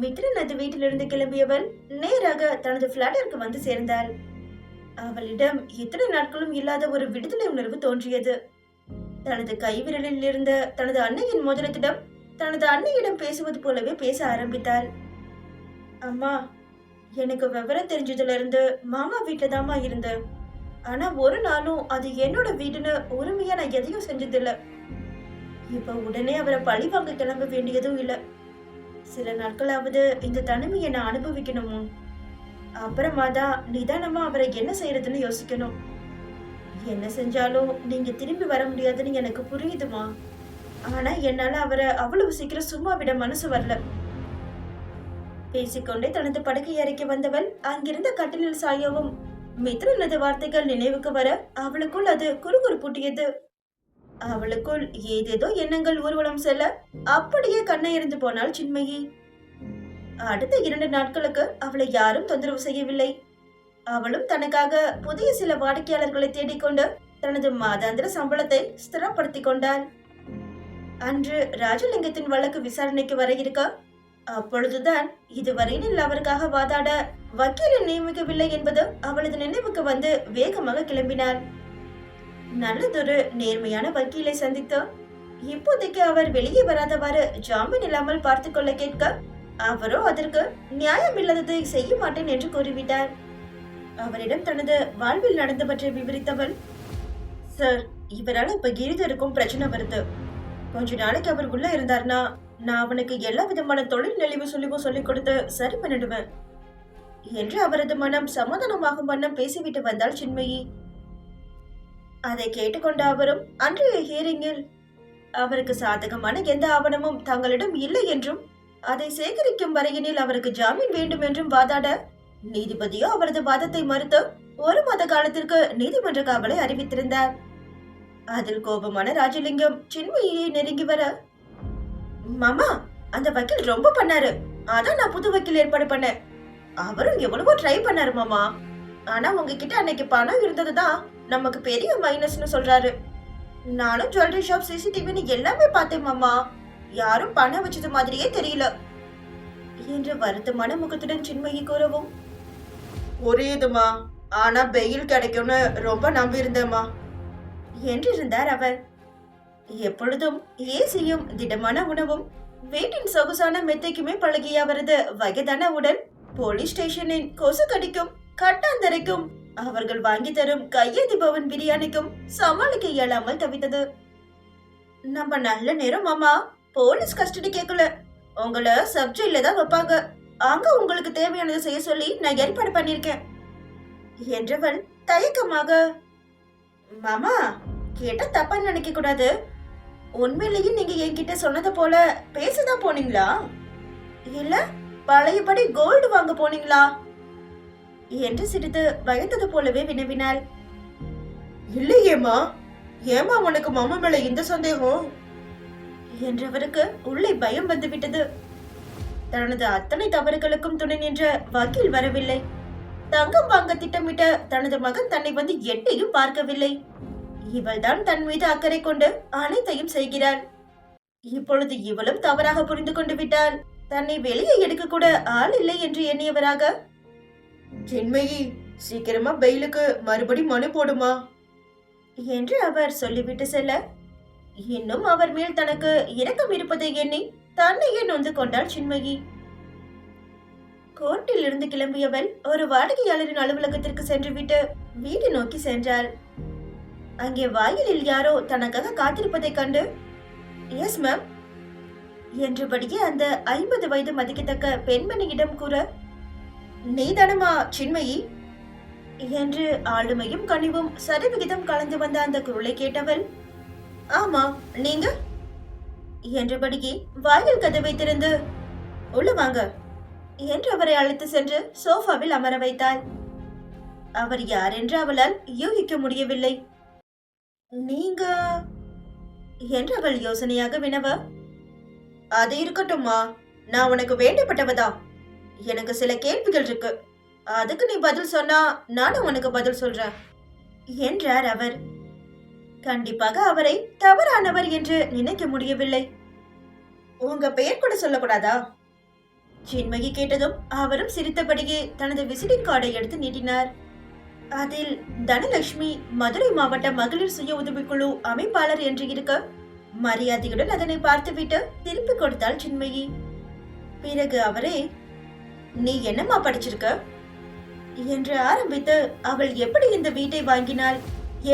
மித்ரன் அது வீட்டிலிருந்து கிளம்பியவள் நேராக தனது பிளாட்டிற்கு வந்து சேர்ந்தாள். அவளிடம் எத்தனை நாட்களும் இல்லாத ஒரு விடுதலை உணர்வு தோன்றியது. தனது கைவிரலில் இருந்த தனது அன்னையின் மோதிரத்திடம் தனது அன்னையிடம் பேசுவது போலவே பேச ஆரம்பித்தாள். அம்மா எனக்கு விவரம் தெரிஞ்சதுல இருந்து மாமா வீட்டுல தாமா இருந்தேன். ஆனா ஒரு நாளும் அது என்னோட வீடுன்னு உரிமையா நான் எதையும் செஞ்சதில்லை. இப்ப உடனே அவரை பழி வாங்க கிளம்ப வேண்டியதும் இல்லை. சில நாட்களாவது இந்த தனிமையை நான் அனுபவிக்கணுமோ? அப்புறமா தான் நிதானமா அவரை என்ன செய்யறதுன்னு யோசிக்கணும். என்ன செஞ்சாலும் நீங்க திரும்பி வர முடியாதுன்னு எனக்கு புரியுதுமா? ஆனா என்னால அவரை அவ்வளவு சீக்கிரம் சும்மா விட மனசு வரல. பேசிக்கொண்டே தனது படுக்கை அறைக்கு வந்தவள் அங்கிருந்த கட்டிலில் சாயவும் மித்ரனது வார்த்தைகள் நினைவுக்கு வர அவளுக்குள் அது குறுகுறுப்பூட்டியது. அவளுக்குள் ஏதேதோ எண்ணங்கள் ஊர்வலம் செல்ல அப்படியே கண்ணை இருந்து போனாள் சின்மயி. அடுத்த இரண்டு நாட்களுக்கு அவளை யாரும் தொந்தரவு செய்யவில்லை. அவளும் தனக்காக புதிய சில வாடிக்கையாளர்களை தேடிக்கொண்டு தனது மாதாந்திர சம்பளத்தை ஸ்திரப்படுத்திக் கொண்டாள். அன்று ராஜலிங்கத்தின் வழக்கு விசாரணைக்கு வர இருக்க அப்பொழுதுதான் இதுவரையில் அவருக்காக வாதாட வக்கீலை நியமிக்கவில்லை என்பது அவளது நினைவுக்கு வந்து வேகமாக கிளம்பினாள். நல்லதொரு நேர்மையான வக்கீலை சந்தித்து இப்போதைக்கு அவர் வெளியே வராதவாறு ஜாமீன் இல்லாமல் பார்த்து கொள்ள கேட்க அவரோ அதற்கு நியாயம் இல்லாததை செய்ய மாட்டேன் என்று கூறிவிட்டார். அவரிடம் தனது வாழ்வில் நடந்தவற்றை விவரித்தவள் சார் இவரால் இப்ப இருக்கும் பிரச்சனை வருது. கொஞ்ச நாளைக்கு அவர் உள்ள இருந்தார்னா நான் அவனுக்கு எல்லா விதமான தொழில் நெளிவு சொல்லிவும் சொல்லிக் கொடுத்து சரி பண்ணிடுவேன். என்று அவரது மனம் சமாதானமாகும் வண்ணம் பேசிவிட்டு வந்தாள் சின்மயி. அதை கேட்டுக்கொண்ட அவரும் அன்றைய ஹியரிங்கில் அவருக்கு சாதகமான எந்த ஆவணமும் தங்களிடம் இல்லை என்றும் அதை சேகரிக்கும் வரையினில் அவருக்கு ஜாமீன் வேண்டும் என்றும் வாதாட நீதிபதியோ அவரது வாதத்தை மறுத்து ஒரு மாத காலத்திற்கு நீதிமன்ற காவலை அறிவித்திருந்தார். அதில் கோபமான ராஜலிங்கம் சின்மயியை நெருங்கி வர மாமா அந்த வக்கீல் ரொம்ப பண்ணாரு. அதான் நான் புது வக்கீல் ஏற்பாடு பண்ணேன். அவரும் எவ்வளவோ ட்ரை பண்ணாரு மாமா. ஆனா உங்ககிட்ட அன்னைக்கு பணம் இருந்ததுதான். நமக்கு பெரிய மைனஸ்னு சொல்றாரு. நானும் ஜுவல்லரி ஷாப் சிசிடிவின்னு எல்லாமே பார்த்தேன் மாமா. யாரும் பணம் வச்சது மாதிரியே தெரியல. என்று வருத்தமான முகத்துடன் சின்மயி கூறவும் புரியுதுமா. ஆனா பெயில் கிடைக்கும்னு ரொம்ப நம்பி இருந்தேம்மா என்றிருந்தார் அவர். எப்பொழுதும் ஏசியும் திடமான உணவும் வீட்டின் சொகுசான மெத்தைக்குமே பழகிய அவரது வயதான உடல் போலீஸ் ஸ்டேஷனின் கொசு கடிக்கும் கட்டாந்தரைக்கும் அவர்கள் வாங்கி தரும் கையேதி பவன் பிரியாணிக்கும் சமாளிக்க இயலாமல் தவித்தது. நம்ம நல்ல நேரம் மாமா. போலீஸ் கஸ்டடி கேட்கல. உங்களை சப்ஜெக்ட்ல தான் வைப்பாங்க. அங்க உங்களுக்கு தேவையானதை செய்ய சொல்லி நான் ஏற்பாடு பண்ணிருக்கேன் என்றவள் தயக்கமாக. மாமா கேட்டா தப்பா நினைக்க கூடாது. உண்மையிலேயே நீங்க என்கிட்ட சொன்னது போல பேசதான் போனீங்களா? இல்ல பழையபடி கோல்டு வாங்க போனீங்களா? என்று சிறிது பயந்தது போலவே வினவினாள். இல்லையேம்மா ஏமா உனக்கு மாமா மேல இந்த சந்தேகம்? என்றவருக்கு உள்ளே பயம் வந்துவிட்டது. தனது அத்தனை தவறுகளுக்கும் துணை நின்ற வக்கீல் வரவில்லை. தங்கம் வாங்க திட்டமிட்ட தனது மகன் தன்னை வந்து எட்டையும் பார்க்கவில்லை. இவள் தான் தன் மீது அக்கறை கொண்டு அனைத்தையும் செய்கிறாள். இப்பொழுது இவளும் தவறாக புரிந்து கொண்டு விட்டால் தன்னை வெளியே எடுக்க கூட ஆள் இல்லை என்று எண்ணியவராக ஜென்மயி சீக்கிரமா பெயிலுக்கு மறுபடி மனு போடுமா? என்று அவர் சொல்லிவிட்டு செல்ல. இன்னும் அவர் மேல் தனக்கு இரக்கம் இருப்பதை எண்ணி தன்னையே நொந்து கொண்டாள் சின்மயி. கோர்ட்டில் இருந்து கிளம்பியவள் ஒரு வாடகையாளரின் அலுவலகத்திற்கு சென்றுவிட்டு வீடு நோக்கி சென்றாள். அங்கே வாயிலில் யாரோ தனக்காக காத்திருப்பதைக் கண்டு எஸ் மேம் என்றபடியே அந்த ஐம்பது வயது மதிக்கத்தக்க பெண்மணியிடம் கூற நீதானமா சின்மயி? என்று ஆளுமையும் கனிவும் சரிவிகிதம் கலந்து வந்த அந்த குரலை கேட்டவள் ஆமா நீங்க? என்றபடியே வாயில் கதவை திறந்து உள்ள வாங்க என்று அவரை அழைத்து சென்று சோஃபாவில் அமர வைத்தாள். அவர் யார்? என்று அவளால் யூகிக்க முடியவில்லை. நீங்க? என்று அவள் யோசனையாக வினவ அது இருக்கட்டும்மா நான் உனக்கு வேண்டப்பட்டவதா எனக்கு சில கேள்விகள் இருக்கு. அதுக்கு நீ பதில் சொன்னா நானும் உனக்கு பதில் சொல்றேன். என்றார் அவர். கண்டிப்பாக அவரை தவறானவர் என்று நினைக்க முடியவில்லை. உங்க பெயர் கூட சொல்லக்கூடாதா? சின்மகி கேட்டதும் அவரும் சிரித்தபடியே தனது விசிட்டிங் கார்டை எடுத்து நீட்டினார். அதில் தனலட்சுமி மதுரை மாவட்ட மகளிர் சுய உதவிக்குழு அமைப்பாளர் என்று இருக்க மரியாதையுடன் அதனை பார்த்துவிட்டு திருப்பி கொடுத்தாள் சின்மயி பிறகு அவரே நீ என்னம்மா படிச்சிருக்க? என்று ஆரம்பித்து அவள் எப்படி இந்த வீட்டை வாங்கினாள்?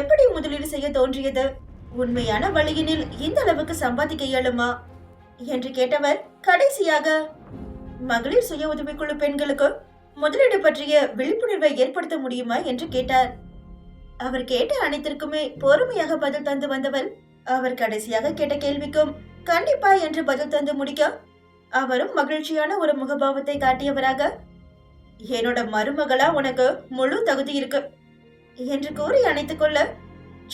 எப்படி முதலீடு செய்ய தோன்றியது? உண்மையான வழியினில் இந்த அளவுக்கு சம்பாதிக்க இயலுமா? என்று கேட்டவர் கடைசியாக மகளிர் சுய உதவிக்குழு பெண்களுக்கு முதலீடு பற்றிய விழிப்புணர்வை ஏற்படுத்த முடியுமா? என்று கேட்டார். அவர் கேட்ட அனைத்திற்குமே பொறுமையாக பதில் தந்து வந்தவள் அவர் கடைசியாக கேட்ட கேள்விக்கும் கண்டிப்பா என்று பதில் தந்து முடிக்க அவரும் மகிழ்ச்சியான ஒரு முகபாவத்தை காட்டியவராக என்னோட மருமகளா உனக்கு முழு தகுதி இருக்கு என்று கூறி அணைத்துக் கொள்ள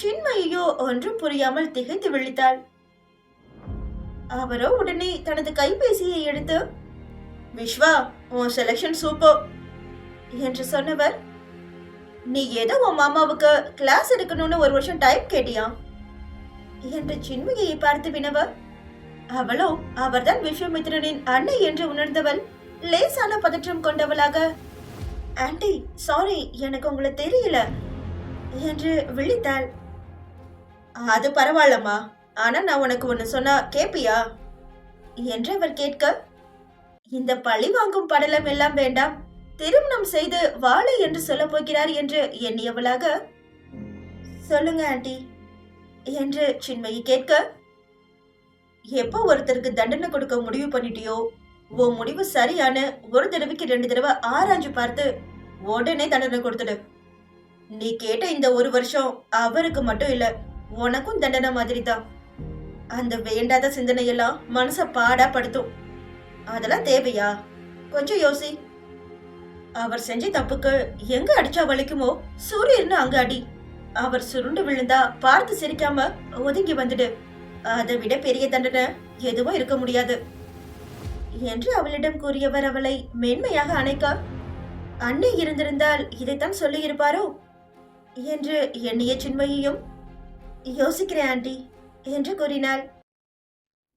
சின்மையோ ஒன்றும் புரியாமல் திகைத்து விழித்தாள். அவரோ உடனே தனது கைபேசியை எடுத்து விஸ்வா உன் செலக்ஷன் சூப்பர் என்று சொன்னவர் நீ ஏதோ உன் மாமாவுக்கு கிளாஸ் எடுக்கணும்னு ஒரு வருஷம் டைம் கேட்டியா என்று சின்மையை பார்த்து வினவர் அவளோ அவர்தான் விஸ்வமித்ரனின் அன்னை என்று உணர்ந்தவள். லேசான பதற்றம் கொண்டவளாக ஆண்டி சாரி எனக்கு உங்களை தெரியல என்று விழித்தாள். அது பரவாயில்லம்மா ஆனா நான் உனக்கு ஒன்னு சொன்னா கேப்பியா? என்று அவர் கேட்க இந்த பழி வாங்கும் படலம் எல்லாம் வேண்டாம் திருமணம் செய்து வாழை என்று சொல்ல போகிறார் என்று எண்ணியவளாக சொல்லுங்க ஆண்டி என்று சின்மயி கேட்க எப்போ ஒருத்தருக்கு தண்டனை கொடுக்க முடிவு பண்ணிட்டியோ? உன் முடிவு சரியான ஒரு தடவைக்கு ரெண்டு தடவை ஆராய்ஞ்சு பார்த்து உடனே தண்டனை கொடுத்துடு. நீ கேட்ட இந்த ஒரு வருஷம் அவருக்கு மட்டும் இல்ல உனக்கும் தண்டனை மாதிரி தான் அந்த வேண்டாத சிந்தனையெல்லாம் மனச பாடா படுத்தும். அதெல்லாம் தேவையா? கொஞ்சம் யோசி. அவர் செஞ்ச தப்புக்கு எங்க அடிச்சா வலிக்குமோ? சூரியன்னு அங்க அடி. அவர் சுருண்டு விழுந்தா பார்த்து சிரிக்காம ஒதுங்கி வந்துடு. அதை விட பெரிய தண்டனை எதுவும் இருக்க முடியாது. என்று அவளிடம் கூறியவர் அவளை மென்மையாக அணைக்க. அன்னை இருந்திருந்தால் இதைத்தான் சொல்லியிருப்பாரோ? என்று எண்ணிய சின்மயையும் யோசிக்கிறேன் ஆண்டி என்று கூறினாள்.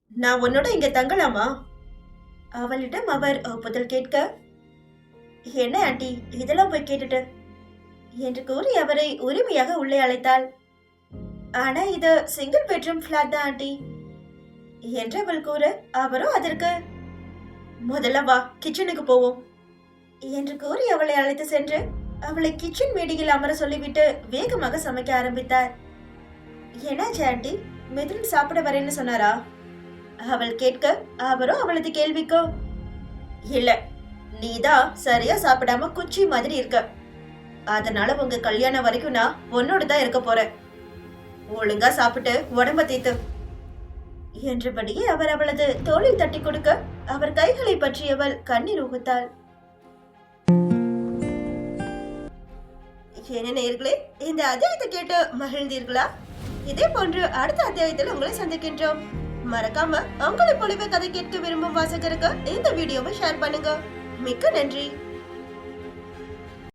நான் உன்னோட இங்க தங்கலாமா? அவளிடம் அவர் ஒப்புதல் கேட்க என்ன ஆண்டி இதெல்லாம் போய் கேட்டுட்டு? என்று கூறி அவரை உரிமையாக உள்ளே அழைத்தாள். ஆனா இது சிங்கிள் பெட்ரூம் ஃபிளாட் தான் ஆண்டி. என்று அவள் கூற அவரும் அதற்கு முதல்ல வா கிச்சனுக்கு போவோம். என்று கூறி அவளை அழைத்து சென்று அவளை கிச்சன் மேடையில் அமர சொல்லிவிட்டு வேகமாக சமைக்க ஆரம்பித்தார். என்னாச்சு ஆண்டி? மிதுன் சாப்பிட வரேன்னு சொன்னாரா? அவள் கேட்க அவரோ அவளது கேள்விக்கோ. இல்ல நீதான் சரியா சாப்பிடாம குச்சி மாதிரி இருக்க. அதனால உங்க கல்யாணம் வரைக்கும் நான் உன்னோட தான் இருக்க போறேன். ஒழுங்கா சாப்பிட்டு உடம்ப தீத்து. என்றபடியே அவர் அவளது தோளில் தட்டி கொடுக்க அவர் கைகளை பற்றியவள் கண்ணீர் உகுத்தாள் என்ன நேர்களே இந்த அத்தியாயத்தை கேட்டு மகிழ்ந்தீர்களா? இதே போன்று அடுத்த அத்தியாயத்தில் உங்களை சந்திக்கின்றோம். மறக்காம உங்களை போலவே கதை கேட்க விரும்பும் வாசகருக்கு இந்த வீடியோவை ஷேர் பண்ணுங்க. மிக்க நன்றி.